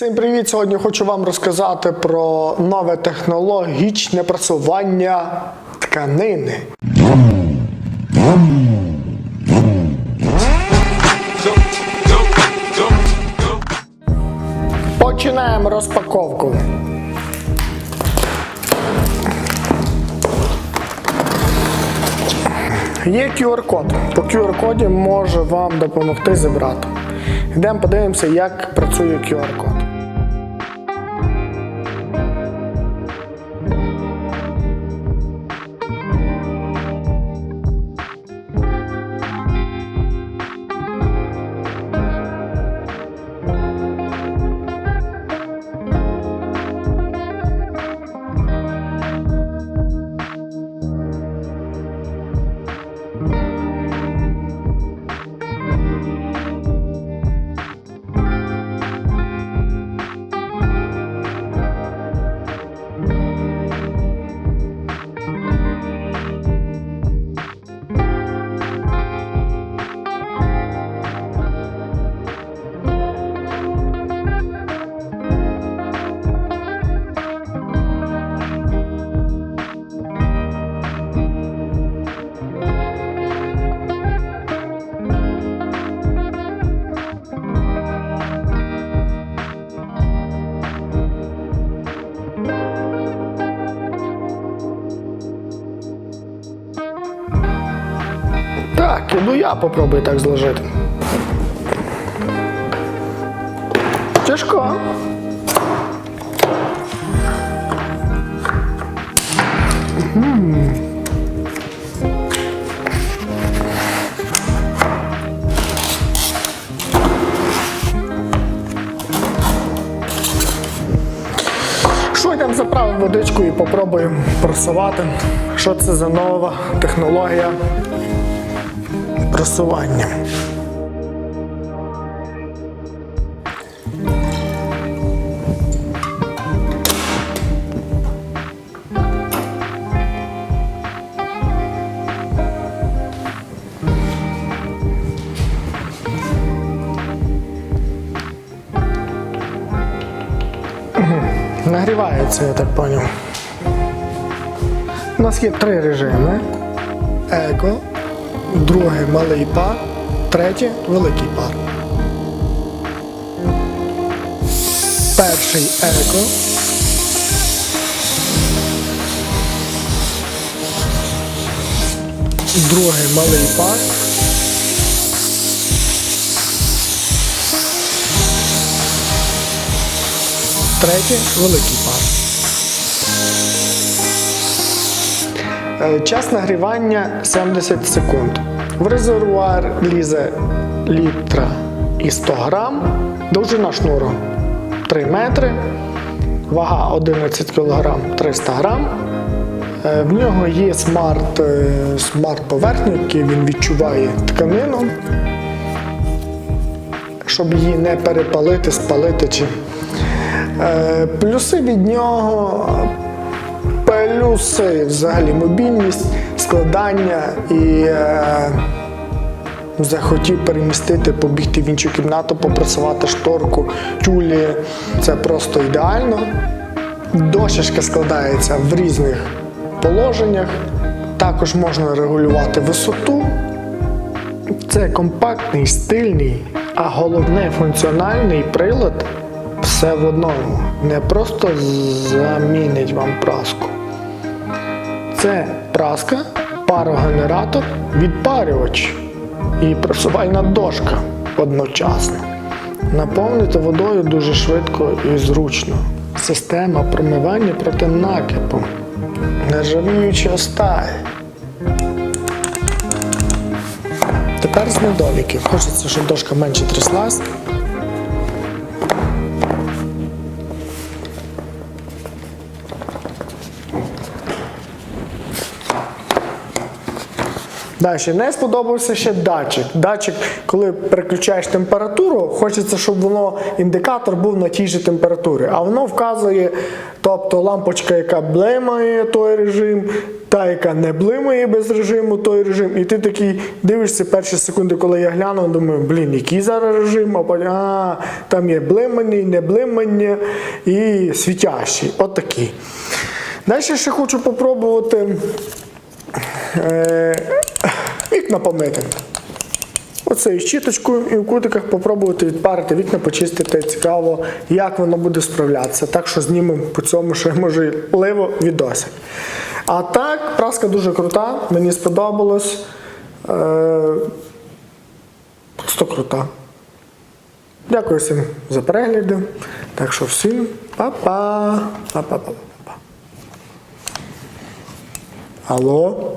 Всім привіт! Сьогодні хочу вам розказати про нове технологічне просування тканини. Починаємо розпаковку. Є QR-код. По QR-коді може вам допомогти зібрати. Йдемо подивимося, як працює QR-код. Так, іду я попробую так зложити. Тяжко. Що заправимо водичку і попробуємо просувати, що це за нова технологія просування. Нагрівається, я так поняв. У нас є три режими: еко, другий малий пар, третій великий пар. Перший еко. Другий малий пар. Третій великий пар. Час нагрівання 70 секунд. В резервуар лізе літра і 100 грам, довжина шнуру 3 метри, вага 11 кг 300 грам. Е, В нього є смарт, е, смарт поверхня, який він відчуває тканину, щоб її не перепалити, спалити. Е, Плюси від нього плюси взагалі мобільність, складання і е, захотів перемістити, побігти в іншу кімнату, попрацювати шторку, тюлі. Це просто ідеально. Дощечка складається в різних положеннях. Також можна регулювати висоту. Це компактний, стильний, а головне функціональний прилад все в одному. Не просто замінить вам праску. Це праска, парогенератор, відпарювач і просувальна дошка одночасно. Наповнити водою дуже швидко і зручно. Система промивання проти накипу. Нержавіюча сталь. Тепер з недоліків. Хочеться, щоб дошка менше тряслась. Далі не сподобався ще датчик. Датчик, коли переключаєш температуру, хочеться, щоб воно індикатор був на тій же температурі. А воно вказує, тобто лампочка, яка блимає той режим, та, яка не блимає без режиму той режим. І ти такий дивишся перші секунди, коли я глянув, думаю, блін, який зараз режим, а потім, а, там є блимання, не блимання і світящий. От такий. Далі ще хочу попробувати е, вікна помити. Оцею щіточкою і в кутиках попробувати відпарити вікна, почистити. Цікаво, як воно буде справлятися. Так що знімемо по цьому ще можливо відосик. А так, праска дуже крута, мені сподобалось. Е, просто крута. Дякую всім за перегляди. Так що всім па-па. Па-па-па-па-па. Алло.